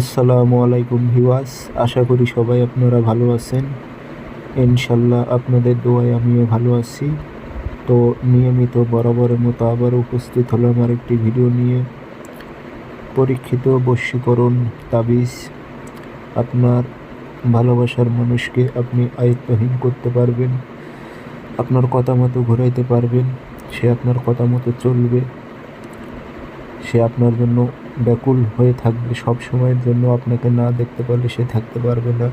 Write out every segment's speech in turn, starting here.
আসসালামু আলাইকুম ভিওয়াস আশা করি সবাই আপনারা ভালো আছেন। ইনশাল্লাহ আপনাদের দোয়ায় আমিও ভালো আছি। তো নিয়মিত বরাবরের মতো আবার উপস্থিত হলাম আর একটি ভিডিও নিয়ে। পরীক্ষিত বশীকরণ তাবিজ। আপনার ভালোবাসার মানুষকে আপনি আয়ত্তহীন করতে পারবেন। আপনার কথা মতো ঘুরাইতে পারবেন। সে আপনার কথা মতো চলবে। সে আপনার জন্য ব্যাকুল হয়ে থাকবে। সব সময়ের জন্য আপনাকে না দেখতে পারলে সে থাকতে পারবে না।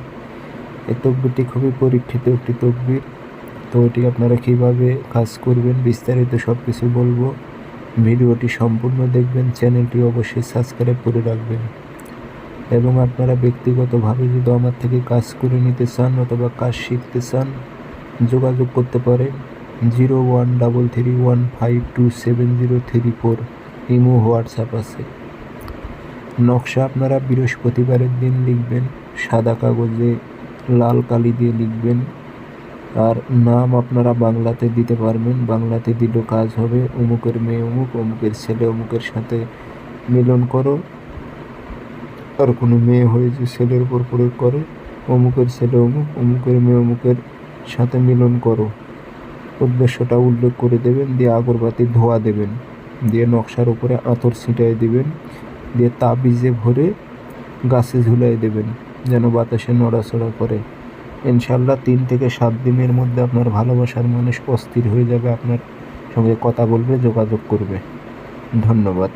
এই তকবিরটি খুবই পরীক্ষিত একটি তকবির। তো এটি আপনারা কীভাবে কাজ করবেন বিস্তারিত সব কিছু বলব। ভিডিওটি সম্পূর্ণ দেখবেন, চ্যানেলটি অবশ্যই সাবস্ক্রাইব করে রাখবেন। এবং আপনারা ব্যক্তিগতভাবে যদি আমার থেকে কাজ করে নিতে চান অথবা কাজ শিখতে চান, যোগাযোগ করতে পারেন zero one double three one five two seven zero three four. Imo, WhatsApp আছে। নকশা আপনারা বৃহস্পতিবারের দিন লিখবেন, সাদা কাগজে লাল কালি দিয়ে লিখবেন। আর নাম আপনারা বাংলাতে দিতে পারবেন, বাংলাতে দিলেও কাজ হবে। অমুকের মেয়ে অমুক, অমুকের ছেলে অমুকের সাথে মিলন করো। আর কোনো মেয়ে হয়ে যে ছেলের উপর প্রয়োগ করে, অমুকের ছেলে অমুক, অমুকের মেয়ে অমুকের সাথে মিলন করো। উদ্দেশ্যটা উল্লেখ করে দেবেন, দিয়ে আগরবাতি ধোয়া দেবেন। দিয়ে নকশার উপরে আঁতর ছিটাই দেবেন, দিয়ে তাবিজে ভরে গাছে ঝুলাই দেবেন যেন বাতাসে নড়াচড়া করে। ইনশাল্লাহ তিন থেকে সাত দিনের মধ্যে আপনার ভালোবাসার মানুষ অস্থির হয়ে যাবে, আপনার সঙ্গে কথা বলবে, যোগাযোগ করবে। ধন্যবাদ।